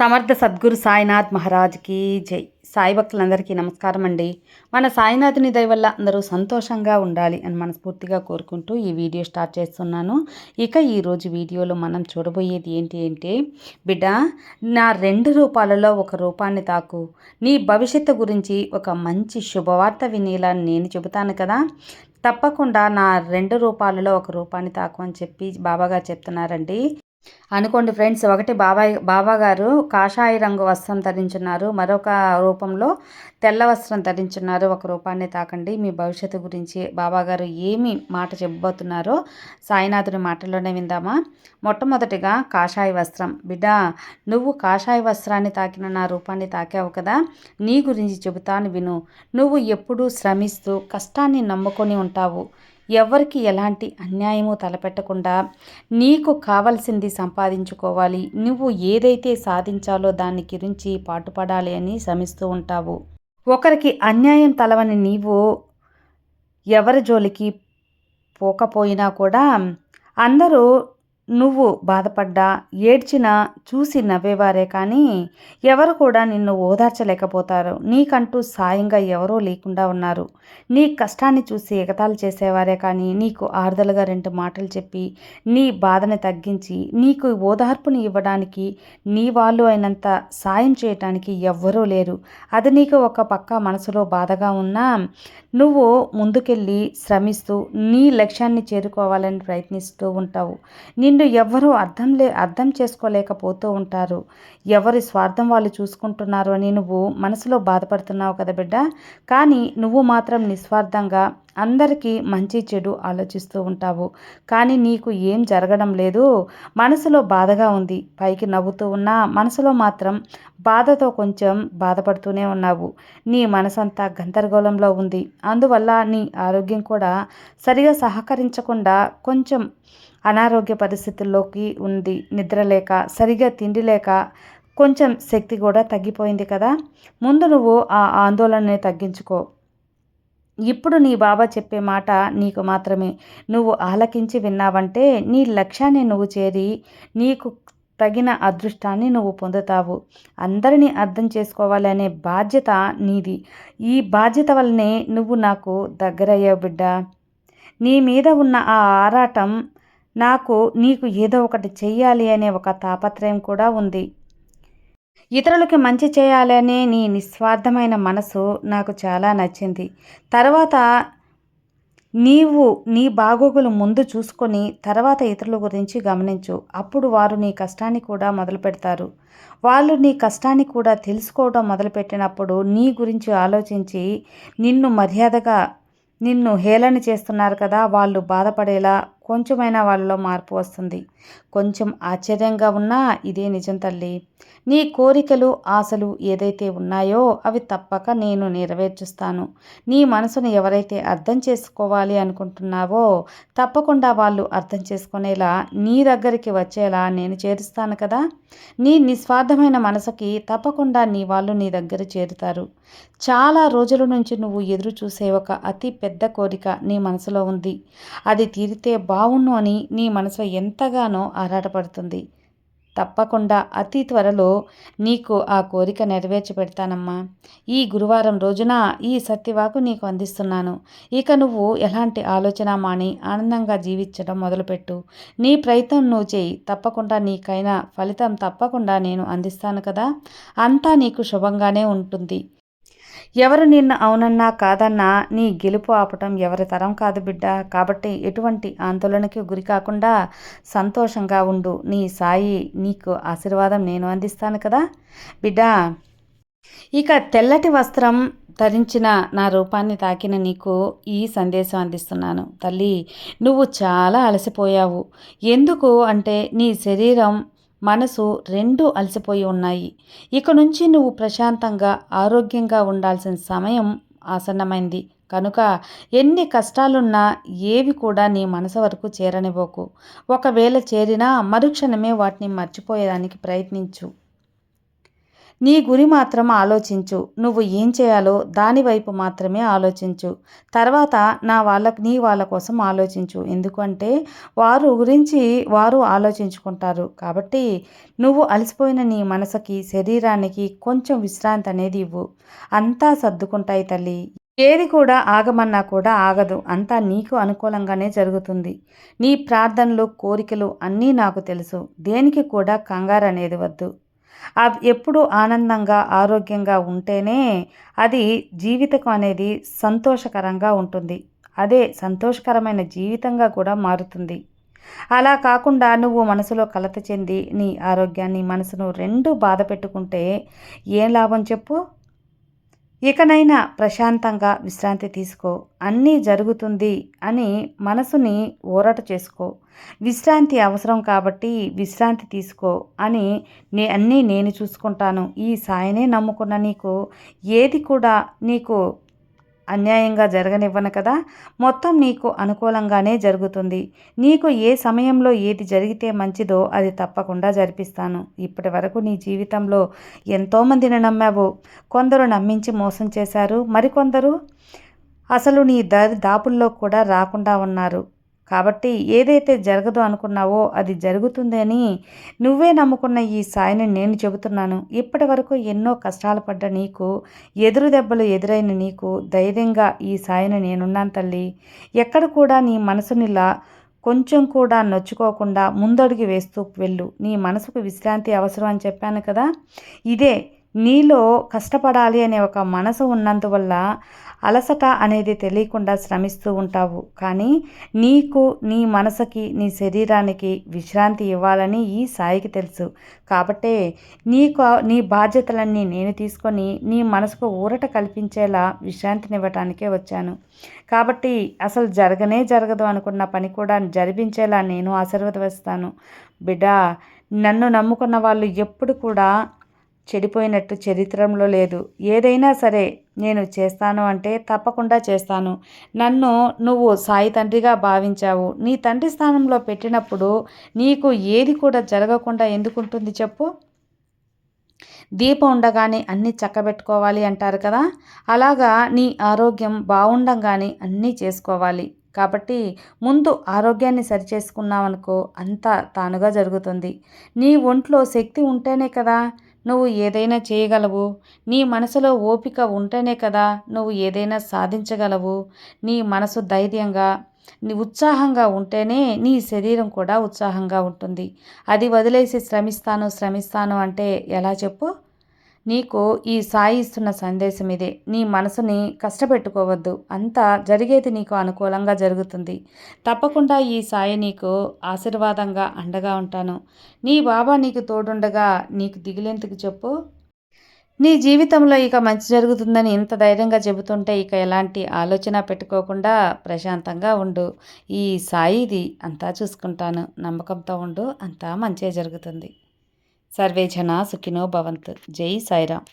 సమర్థ సద్గురు సాయినాథ్ మహారాజ్కి జై. సాయి భక్తులందరికీ నమస్కారం అండి. మన సాయినాథుని దయ వల్ల అందరూ సంతోషంగా ఉండాలి అని మనస్ఫూర్తిగా కోరుకుంటూ ఈ వీడియో స్టార్ట్ చేస్తున్నాను. ఇక ఈరోజు వీడియోలో మనం చూడబోయేది ఏంటి అంటే బిడ్డ నా రెండు రూపాలలో ఒక రూపాన్ని తాకు. నీ భవిష్యత్తు గురించి ఒక మంచి శుభవార్త వినేలా నేను చెబుతాను కదా. తప్పకుండా నా రెండు రూపాలలో ఒక రూపాన్ని తాకు అని చెప్పి బాబాగారు చెప్తున్నారండి. అనుకోండి ఫ్రెండ్స్ ఒకటి బాబాయ్ బాబాగారు కాషాయ రంగు వస్త్రం ధరించున్నారు. మరొక రూపంలో తెల్ల వస్త్రం ధరించున్నారు. ఒక రూపాన్ని తాకండి. మీ భవిష్యత్తు గురించి బాబాగారు ఏమి మాట చెప్పబోతున్నారో సాయినాథుని మాటల్లోనే విందామా? మొట్టమొదటిగా కాషాయ వస్త్రం. బిడ్డ నువ్వు కాషాయ వస్త్రాన్ని తాకిన నా రూపాన్ని తాకావు కదా? నీ గురించి చెబుతాను విను. నువ్వు ఎప్పుడూ శ్రమిస్తూ కష్టాన్ని నమ్ముకొని ఉంటావు. ఎవరికి ఎలాంటి అన్యాయము తలపెట్టకుండా నీకు కావలసింది సంపాదించుకోవాలి. నువ్వు ఏదైతే సాధించాలో దాని గురించి పాటుపడాలి అని శ్రమిస్తూ ఉంటావు. ఒకరికి అన్యాయం తలవని నీవు ఎవరి జోలికి పోకపోయినా కూడా అందరూ నువ్వు బాధపడ్డా ఏడ్చినా చూసి నవ్వేవారే కానీ ఎవరు కూడా నిన్ను ఓదార్చలేకపోతారు. నీకంటూ సాయంగా ఎవరూ లేకుండా ఉన్నారు. నీ కష్టాన్ని చూసి ఎగతాలు చేసేవారే కానీ నీకు ఆరుదలుగా రెండు మాటలు చెప్పి నీ బాధని తగ్గించి నీకు ఓదార్పుని ఇవ్వడానికి నీ వాళ్ళు అయినంత సాయం చేయటానికి ఎవ్వరూ లేరు. అది నీకు ఒక పక్క మనసులో బాధగా ఉన్నా నువ్వు ముందుకెళ్ళి శ్రమిస్తూ నీ లక్ష్యాన్ని చేరుకోవాలని ప్రయత్నిస్తూ ఉంటావు. నిన్ను నిన్ను ఎవ్వరూ అర్థం లే అర్థం చేసుకోలేకపోతూ ఉంటారు. ఎవరి స్వార్థం వాళ్ళు చూసుకుంటున్నారు అని నువ్వు మనసులో బాధపడుతున్నావు కదా బిడ్డ? కానీ నువ్వు మాత్రం నిస్వార్థంగా అందరికీ మంచి చెడు ఆలోచిస్తూ ఉంటావు. కానీ నీకు ఏం జరగడం లేదు. మనసులో బాధగా ఉంది. పైకి నవ్వుతూ ఉన్నా మనసులో మాత్రం బాధతో కొంచెం బాధపడుతూనే ఉన్నావు. నీ మనసంతా గందరగోళంలో ఉంది. అందువల్ల నీ ఆరోగ్యం కూడా సరిగా సహకరించకుండా కొంచెం అనారోగ్య పరిస్థితుల్లోకి ఉంది. నిద్రలేక సరిగా తిండి లేక కొంచెం శక్తి కూడా తగ్గిపోయింది కదా. ముందు నువ్వు ఆ ఆందోళనని తగ్గించుకో. ఇప్పుడు నీ బాబా చెప్పే మాట నీకు మాత్రమే. నువ్వు ఆలకించి విన్నావంటే నీ లక్ష్యాన్ని నువ్వు చేరి నీకు తగిన అదృష్టాన్ని నువ్వు పొందుతావు. అందరినీ అర్థం చేసుకోవాలనే బాధ్యత నీది. ఈ బాధ్యత వల్లనే నువ్వు నాకు దగ్గరయ్యావు బిడ్డ. నీ మీద ఉన్న ఆ ఆరాటం నాకు నీకు ఏదో ఒకటి చెయ్యాలి అనే ఒక తాపత్రయం కూడా ఉంది. ఇతరులకి మంచి చేయాలనే నీ నిస్వార్థమైన మనసు నాకు చాలా నచ్చింది. తర్వాత నీవు నీ బాగోగులు ముందు చూసుకొని తర్వాత ఇతరుల గురించి గమనించు. అప్పుడు వారు నీ కష్టాన్ని కూడా మొదలు పెడతారు వాళ్ళు నీ కష్టాన్ని కూడా తెలుసుకోవడం మొదలుపెట్టినప్పుడు నీ గురించి ఆలోచించి నిన్ను మర్యాదగా నిన్ను హేళన చేస్తున్నారు కదా వాళ్ళు బాధపడేలా కొంచెమైనా వాళ్ళలో మార్పు వస్తుంది. కొంచెం ఆశ్చర్యంగా ఉన్నా ఇదే నిజం తల్లి. నీ కోరికలు ఆశలు ఏదైతే ఉన్నాయో అవి తప్పక నేను నెరవేర్చుస్తాను. నీ మనసును ఎవరైతే అర్థం చేసుకోవాలి అనుకుంటున్నావో తప్పకుండా వాళ్ళు అర్థం చేసుకునేలా నీ దగ్గరికి వచ్చేలా నేను చేరుస్తాను కదా. నీ నిస్వార్థమైన మనసుకి తప్పకుండా నీ వాళ్ళు నీ దగ్గర చేరుతారు. చాలా రోజుల నుంచి నువ్వు ఎదురు చూసే ఒక అతి పెద్ద కోరిక నీ మనసులో ఉంది. అది తీరితే బా బావును అని నీ మనసు ఎంతగానో ఆరాటపడుతుంది. తప్పకుండా అతి త్వరలో నీకు ఆ కోరిక నెరవేర్చి పెడతానమ్మా. ఈ గురువారం రోజున ఈ సత్యవాకు నీకు అందిస్తున్నాను. ఇక నువ్వు ఎలాంటి ఆలోచన మాని ఆనందంగా జీవించడం మొదలుపెట్టు. నీ ప్రయత్నం నువ్వు చేయి. తప్పకుండా నీకైనా ఫలితం తప్పకుండా నేను అందిస్తాను కదా? అంతా నీకు శుభంగానే ఉంటుంది. ఎవరు నిన్ను అవునన్నా కాదన్నా నీ గెలుపు ఆపటం ఎవరి తరం కాదు బిడ్డ. కాబట్టి ఎటువంటి ఆందోళనకి గురి కాకుండా సంతోషంగా ఉండు. నీ సాయి నీకు ఆశీర్వాదం నేను అందిస్తాను కదా. బిడ్డ ఇక తెల్లటి వస్త్రం ధరించిన నా రూపాన్ని తాకిన నీకు ఈ సందేశం అందిస్తున్నాను. తల్లి నువ్వు చాలా అలసిపోయావు. ఎందుకు అంటే నీ శరీరం మనసు రెండు అలసిపోయి ఉన్నాయి. ఇక నుంచి నువ్వు ప్రశాంతంగా ఆరోగ్యంగా ఉండాల్సిన సమయం ఆసన్నమైంది. కనుక ఎన్ని కష్టాలున్నా ఏవి కూడా నీ మనసు వరకు చేరనివ్వకు. ఒకవేళ చేరినా మరుక్షణమే వాటిని మర్చిపోయేదానికి ప్రయత్నించు. నీ గురి మాత్రం ఆలోచించు. నువ్వు ఏం చేయాలో దాని వైపు మాత్రమే ఆలోచించు. తర్వాత నా వాళ్ళకి నీ వాళ్ళ కోసం ఆలోచించు. ఎందుకంటే వారు గురించి వారు ఆలోచించుకుంటారు. కాబట్టి నువ్వు అలసిపోయిన నీ మనసుకి శరీరానికి కొంచెం విశ్రాంతి అనేది ఇవ్వు. అంతా సర్దుకుంటాయి తల్లి. ఏది కూడా ఆగమన్నా కూడా ఆగదు. అంతా నీకు అనుకూలంగానే జరుగుతుంది. నీ ప్రార్థనలు కోరికలు అన్నీ నాకు తెలుసు. దేనికి కూడా కంగారు అనేది వద్దు. ఎప్పుడు ఆనందంగా ఆరోగ్యంగా ఉంటేనే అది జీవితం అనేది సంతోషకరంగా ఉంటుంది. అదే సంతోషకరమైన జీవితంగా కూడా మారుతుంది. అలా కాకుండా నువ్వు మనసులో కలత చెంది నీ ఆరోగ్యాన్ని మనసును రెండు బాధ పెట్టుకుంటే ఏం లాభం చెప్పు? ఇకనైనా ప్రశాంతంగా విశ్రాంతి తీసుకో. అన్నీ జరుగుతుంది అని మనసుని ఊరట చేసుకో. విశ్రాంతి అవసరం కాబట్టి విశ్రాంతి తీసుకో అని నే అన్నీ నేను చూసుకుంటాను. ఈ సాయనే నమ్ముకున్న నీకు. ఏది కూడా నీకు అన్యాయంగా జరగనివ్వను కదా? మొత్తం నీకు అనుకూలంగానే జరుగుతుంది. నీకు ఏ సమయంలో ఏది జరిగితే మంచిదో అది తప్పకుండా జరిపిస్తాను. ఇప్పటి వరకు నీ జీవితంలో ఎంతోమందిని నమ్మావు. కొందరు నమ్మించి మోసం చేశారు. మరికొందరు అసలు నీ దారి దాపుల్లో కూడా రాకుండా ఉన్నారు. కాబట్టి ఏదైతే జరగదు అనుకున్నావో అది జరుగుతుందని నువ్వే నమ్ముకున్న ఈ సాయిని నేను చెబుతున్నాను. ఇప్పటి వరకు ఎన్నో కష్టాలు పడ్డ నీకు ఎదురు దెబ్బలు ఎదురైన నీకు ధైర్యంగా ఈ సాయిని నేనున్నాను తల్లి. ఎక్కడ కూడా నీ మనసునిలా కొంచెం కూడా నొచ్చుకోకుండా ముందడుగు వేస్తూ వెళ్ళు. నీ మనసుకు విశ్రాంతి అవసరం అని చెప్పాను కదా? ఇదే నీలో కష్టపడాలి అనే ఒక మనసు ఉన్నందువల్ల అలసట అనేది తెలియకుండా శ్రమిస్తూ ఉంటావు. కానీ నీకు నీ మనసుకి నీ శరీరానికి విశ్రాంతి ఇవ్వాలని ఈ సాయికి తెలుసు. కాబట్టే నీకు నీ బాధ్యతలన్నీ నేను తీసుకొని నీ మనసుకు ఊరట కల్పించేలా విశ్రాంతినివ్వటానికే వచ్చాను. కాబట్టి అసలు జరగనే జరగదు అనుకున్న పని కూడా జరిపించేలా నేను ఆశీర్వదిస్తాను. బిడ్డ నన్ను నమ్ముకున్న వాళ్ళు ఎప్పుడు కూడా చెడిపోయినట్టు చరిత్రంలో లేదు. ఏదైనా సరే నేను చేస్తాను అంటే తప్పకుండా చేస్తాను. నన్ను నువ్వు సాయి తండ్రిగా భావించావు. నీ తండ్రి స్థానంలో పెట్టినప్పుడు నీకు ఏది కూడా జరగకుండా ఎందుకుంటుంది చెప్పు? దీపం ఉండగానే అన్నీ చక్కబెట్టుకోవాలి అంటారు కదా? అలాగా నీ ఆరోగ్యం బాగుండగానే అన్నీ చేసుకోవాలి. కాబట్టి ముందు ఆరోగ్యాన్ని సరిచేసుకున్నావనుకో అంతా తానుగా జరుగుతుంది. నీ ఒంట్లో శక్తి ఉంటేనే కదా నువ్వు ఏదైనా చేయగలవు. నీ మనసులో ఓపిక ఉంటేనే కదా నువ్వు ఏదైనా సాధించగలవు. నీ మనసు ధైర్యంగా నీ ఉత్సాహంగా ఉంటేనే నీ శరీరం కూడా ఉత్సాహంగా ఉంటుంది. అది వదిలేసి శ్రమిస్తాను శ్రమిస్తాను అంటే ఎలా చెప్పు? నీకు ఈ సాయి ఇస్తున్న సందేశం ఇదే. నీ మనసుని కష్టపెట్టుకోవద్దు. అంతా జరిగేది నీకు అనుకూలంగా జరుగుతుంది. తప్పకుండా ఈ సాయి నీకు ఆశీర్వాదంగా అండగా ఉంటాను. నీ బాబా నీకు తోడుండగా నీకు దిగులెందుకు చెప్పు. నీ జీవితంలో ఇక మంచి జరుగుతుందని ఇంత ధైర్యంగా చెబుతుంటే ఇక ఎలాంటి ఆలోచన పెట్టుకోకుండా ప్రశాంతంగా ఉండు. ఈ సాయిది అంతా చూసుకుంటాను. నమ్మకంతో ఉండు. అంతా మంచిగా జరుగుతుంది. సర్వే జన సుఖినో భవంత్. జై సాయిరామ్.